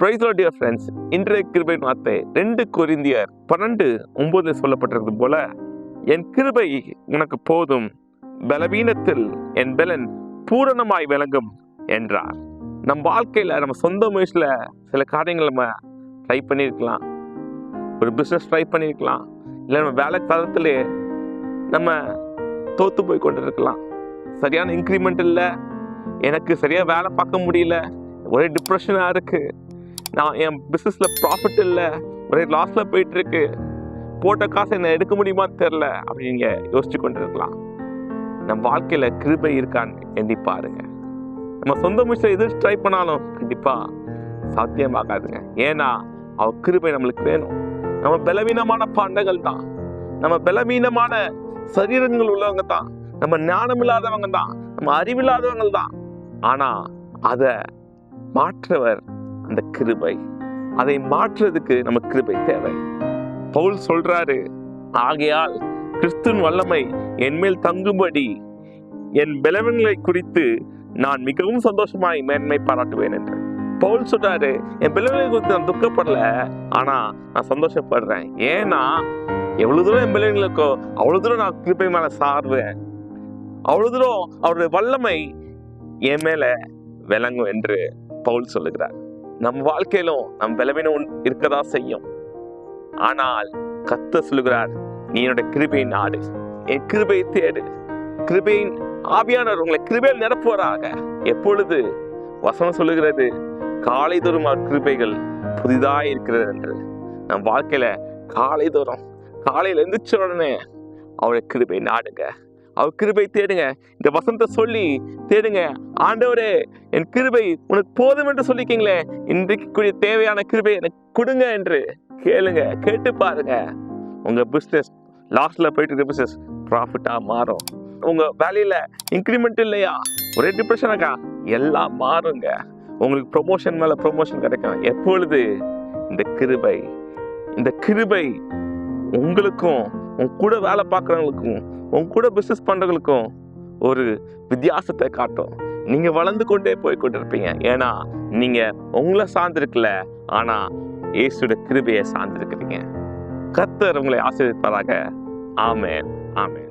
Price dear friends இன்றைய கிருபை வார்த்தை ரெண்டு கொரிந்தியர் பன்னெண்டு ஒன்பதுல சொல்லப்பட்டிருக்கிறது போல என் கிருபை உனக்கு போதும் பலவீனத்தில் என் பலன் பூரணமாய் விளங்கும் என்றார். நம் வாழ்க்கையில் நம்ம சொந்த முயற்சியில் சில காரியங்களை நம்ம ட்ரை பண்ணியிருக்கலாம் ஒரு பிஸ்னஸ் ட்ரை பண்ணியிருக்கலாம் இல்லை நம்ம வேலை தளத்திலே நம்ம தோற்று போய் கொண்டு இருக்கலாம் சரியான இன்க்ரிமெண்ட் இல்லை. எனக்கு சரியாக வேலை பார்க்க முடியல. ஒரே டிப்ரெஷனாக இருக்குது நான் என் பிஸ்னஸில் ப்ராஃபிட் இல்லை. ஒரே லாஸில் போயிட்டுருக்கு. போட்ட காசை என்ன எடுக்க முடியுமான்னு தெரில அப்படின்னு நீங்கள் யோசிச்சு கொண்டு இருக்கலாம் நம்ம வாழ்க்கையில் கிருபை இருக்கான்னு எண்ணி பாருங்க. நம்ம சொந்த முயற்சியில் எது ட்ரை பண்ணாலும் கண்டிப்பாக சாத்தியமாகாதுங்க. ஏன்னா அவ கிருபை நம்மளுக்கு வேணும். நம்ம பலவீனமான பாண்டங்கள் தான். நம்ம பலவீனமான சரீரங்கள் உள்ளவங்க தான். நம்ம ஞானம் இல்லாதவங்க தான். நம்ம அறிவில்லாதவங்க தான். ஆனால் அதை மாற்றவர் அந்த கிருபை. அதை மாற்றுறதுக்கு நம்ம கிருபை தேவை. பவுல் சொல்றாரு ஆகையால் கிறிஸ்துவின் வல்லமை என்மேல் தங்கும்படி என் பலவன்களை குறித்து நான் மிகவும் சந்தோஷமாய் மேன்மை பாராட்டுவேன் என்று. பவுல் சொல்றாரு என் பிள்ளைகளை குறித்து நான் துக்கப்படல ஆனா நான் சந்தோஷப்படுறேன். ஏன்னா எவ்வளவு தூரம் என் பிள்ளைங்களுக்கோ அவ்வளவு தூரம் நான் கிருப்பை மேல சார்வேன். அவ்வளவு தூரம் அவருடைய வல்லமை என் மேல விளங்கும் என்று பவுல் சொல்லுகிறார். நம் வாழ்க்கையிலும் நம் பலவீனம் இருக்கதா செய்யும். ஆனால் கத்த சொல்லுகிறார் நீ என்னோட கிருபையின் நாடு. என் கிருபையை தேடு. கிருபையின் ஆவியானவர் உங்களை கிருபையில் நிரப்புவராக. எப்பொழுது வசனம் சொல்லுகிறது காலை தோறும் கிருபைகள் புதிதாக இருக்கிறது என்று. நம் வாழ்க்கையில காலை தோறும் காலையில் எந்திரிச்ச உடனே அவருடைய கிருபை நாடுங்க. அவர் கிருபை தேடுங்க. இந்த வசனத்தை சொல்லி தேடுங்க. ஆண்டவரே என் கிருபை உனக்கு போதும் என்று சொல்லிக்கீங்களே இன்றைக்கு கூடிய தேவையான கிருபை எனக்கு கொடுங்க என்று கேளுங்க கேட்டு பாருங்க. உங்க பிஸ்னஸ் லாஸ்ட்ல போயிட்டு இருக்க பிஸ்னஸ் ப்ராஃபிட்டா மாறும். உங்க வேலையில இன்க்ரிமெண்ட் இல்லையா? ஒரே டிப்ரெஷனாக்கா எல்லாம் மாறுங்க. உங்களுக்கு ப்ரொமோஷன் மேல ப்ரொமோஷன் கிடைக்கும். எப்பொழுது? இந்த கிருபை. இந்த கிருபை உங்களுக்கும் உன் கூட வேலை பார்க்குறவங்களுக்கும் உன் கூட பிஸ்னஸ் பண்ணுறவங்களுக்கும் ஒரு வித்தியாசத்தை காட்டும். நீங்கள் வளர்ந்து கொண்டே போய் கொண்டிருப்பீங்க. ஏன்னா நீங்கள் உங்களை சார்ந்திருக்கல ஆனால் இயேசுட கிருபையை சார்ந்திருக்கிறீங்க. கத்தர் உங்களை ஆசீர்வதிப்பாராக. ஆமேன். ஆமேன்.